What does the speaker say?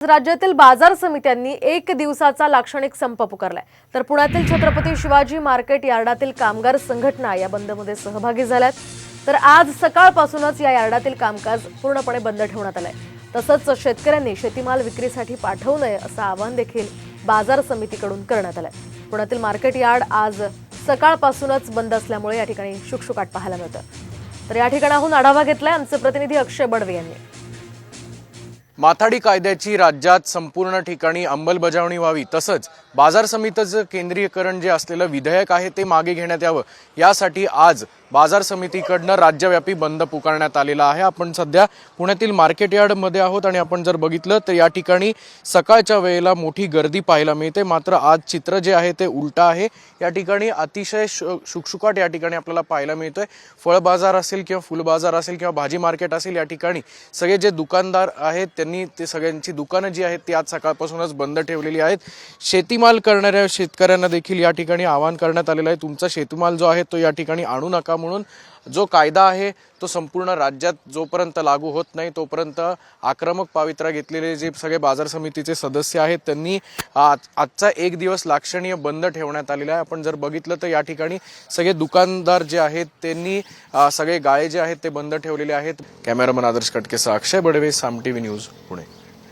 राज्यातील बाजार समित्यांनी एक दिवसाचा लाक्षणिक संप पुकारलाय. तर पुण्यातील छत्रपती शिवाजी मार्केट यार्डातील कामगार संघटना या बंदमध्ये सहभागी झाल्यात. तर आज सकाळपासूनच या यार्डातील कामकाज पूर्णपणे बंद ठेवण्यात आलंय. तसंच शेतकऱ्यांनी शेतीमाल विक्रीसाठी पाठवू नये असं आवाहन देखील बाजार समितीकडून करण्यात आलंय. पुण्यातील मार्केट यार्ड आज सकाळपासूनच बंद असल्यामुळे या ठिकाणी शुकशुकाट पाहायला मिळतं. तर या ठिकाणाहून आढावा घेतलाय आमचे प्रतिनिधी अक्षय बडवे यांनी. माथाडी कायद्याची राज्यात संपूर्ण ठिकाणी अंमलबजावणी व्हावी तसंच बाजार समितीचं केंद्रीयकरण जे असलेलं विधेयक आहे ते मागे घेण्यात यावं. यासाठी आज बाजार समितीकडनं राज्यव्यापी बंद पुकारण्यात आलेला आहे. आपण सध्या पुण्यातील मार्केट यार्डमध्ये आहोत आणि आपण जर बघितलं तर या ठिकाणी सकाळच्या वेळेला मोठी गर्दी पाहायला मिळते. मात्र आज चित्र जे आहे ते उलटं आहे. या ठिकाणी अतिशय शुकशुकाट या ठिकाणी आपल्याला पाहायला मिळतोय. फळ बाजार असेल किंवा फुल बाजार असेल किंवा भाजी मार्केट असेल या ठिकाणी सगळे जे दुकानदार आहेत त्यांनी ते सगळ्यांची दुकानं जी आहेत ती आज सकाळपासूनच बंद ठेवलेली आहेत. शेतीमाल करणाऱ्या शेतकऱ्यांना देखील या ठिकाणी आवाहन करण्यात आलेलं आहे. तुमचा शेतीमाल जो आहे तो या ठिकाणी आणू नका म्हणून जो कायदा आहे तो संपूर्ण राज्यात जोपर्यंत लागू होत नाही तोपर्यंत आक्रमक पावित्रा घेतलेले जे सगळे बाजार समितीचे सदस्य आहेत त्यांनी आज आजचा एक दिवस लाक्षणीय बंद ठेवण्यात आलेला आहे. आपण जर बघितलं तर या ठिकाणी सगळे दुकानदार जे आहेत त्यांनी सगळे गाळे जे आहेत ते बंद ठेवलेले आहेत. Cameraman Adarsh कटकेसह Akshay Badwe Saam T V news Pune.